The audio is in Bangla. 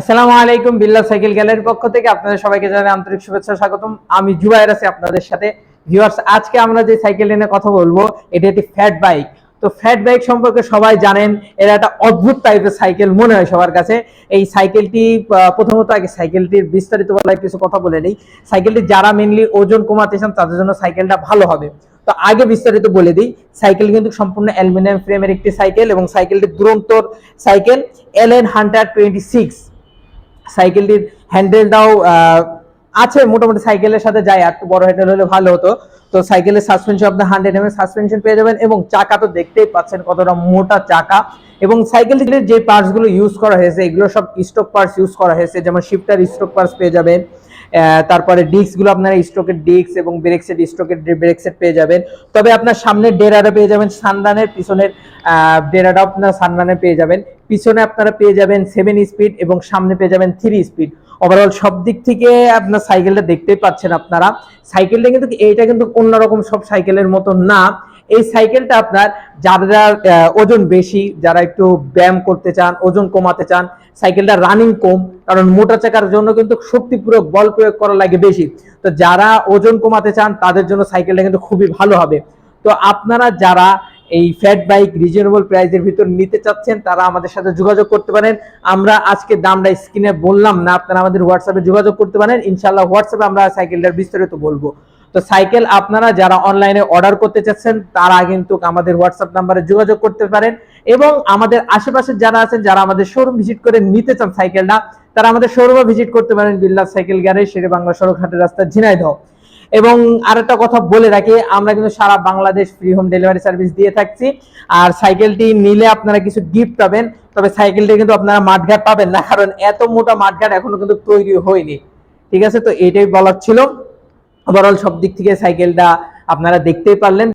আসসালামু আলাইকুম বিল্লাহ সাইকেল গ্যালারির পক্ষ থেকে আপনাদের সবাইকে জানাই আন্তরিক শুভেচ্ছা, স্বাগতম। আমি জুবাইর আছি আপনাদের সাথে। ভিউয়ার্স আজকে আমরা যে সাইকেল নিয়ে কথা বলব, এটা একটি ফ্যাট বাইক তো ফ্যাট বাইক সম্পর্কে সবাই জানেন, এরা একটা অদ্ভুত টাইপের সাইকেল মনে হয় সবার কাছে। এই সাইকেলটি প্রথমত আগে সাইকেলটির বিস্তারিত বলায় কিছু কথা বলে নেই। সাইকেলটি যারা মেনলি ওজন কমাতে চান, তাদের জন্য সাইকেলটা ভালো হবে। তো আগে বিস্তারিত বলে দিই, সাইকেল কিন্তু সম্পূর্ণ অ্যালুমিনিয়াম ফ্রেমের একটি সাইকেল এবং সাইকেলটি দুরন্তর cycle L N hundred twenty six সাইকেলটির হ্যান্ডেলটাও আছে, মোটামুটি সাইকেলের সাথে যায় আর একটু বড় হ্যান্ডেল হলে ভালো হতো। তো সাইকেলের সাসপেনশন আপনার হান্ড্রেড এম সাসপেনশন পেয়ে যাবেন এবং চাকা তো দেখতেই পাচ্ছেন কতটা মোটা চাকা। এবং সাইকেলটির যে পার্টসগুলো ইউজ করা হয়েছে, এগুলো সব স্টক পার্টস ইউজ করা হয়েছে, যেমন শিফটার স্টক পার্টস পেয়ে যাবেন। তারপরে ডিস্কগুলো আপনারা স্ট্রোকের ডিস্ক এবং ব্রেক সেট স্ট্রোকের ব্রেক সেট পেয়ে যাবেন। তবে আপনার সামনের ডেরাটা পেয়ে যাবেন সানরানের পিছনের ডেরাটা আপনার সানরানে পেয়ে যাবেন। পিছনে আপনারা পেয়ে যাবেন সেভেন স্পিড এবং সামনে পেয়ে যাবেন থ্রি স্পিড ওভারঅল সব দিক থেকে আপনার সাইকেলটা দেখতেই পাচ্ছেন আপনারা। সাইকেলটা কিন্তু এইটা কিন্তু অন্যরকম সব সাইকেলের মতো না। এই সাইকেলটা আপনার, যারা ওজন বেশি, যারা একটু ব্যায়াম করতে চান, ওজন কমাতে চান, সাইকেলটা রানিং কম, কারণ মোটা চাকার জন্য কিন্তু শক্তি প্রয়োগ বল প্রয়োগ করা লাগে বেশি। তো যারা ওজন কমাতে চান, তাদের জন্য সাইকেলটা কিন্তু খুবই ভালো হবে। তো আপনারা যারা এই ফ্যাট বাইক রিজনেবল প্রাইসের ভিতর নিতে চাচ্ছেন, তারা আমাদের সাথে যোগাযোগ করতে পারেন। আমরা আজকে দামটা স্ক্রিনে বললাম না, আপনারা আমাদের হোয়াটসঅ্যাপে যোগাযোগ করতে পারেন। ইনশাল্লাহ হোয়াটসঅ্যাপে আমরা সাইকেলটার বিস্তারিত বলব। তো সাইকেল আপনারা যারা অনলাইনে অর্ডার করতে চাচ্ছেন, তারা কিন্তু আমাদের হোয়াটসঅ্যাপ নাম্বারে যোগাযোগ করতে পারেন। এবং আমাদের আশেপাশে যারা আছেন, যারা আমাদের শোরুম ভিজিট করে নিতে চান সাইকেলটা, তারা আমাদের শোরুমে ভিজিট করতে পারেন বিল্লাহ সাইকেল গ্যারেজ শেরে বাংলা সড়ক হাটের রাস্তা, ঝিনাইদহ। এবং আর একটা কথা বলে রাখি, আমরা কিন্তু সারা Bangladesh free home delivery service দিয়ে থাকছি। আর সাইকেলটি নিলে আপনারা কিছু গিফট পাবেন, তবে সাইকেলটি কিন্তু আপনারা মাঠঘাট পাবেন না, কারণ এত মোটা মাঠঘাট এখনও কিন্তু তৈরি হয়নি। ঠিক আছে? তো এটাই বলার ছিল। ওভারঅল সব দিক থেকে সাইকেলটা আপনারা দেখতেই পারলেন।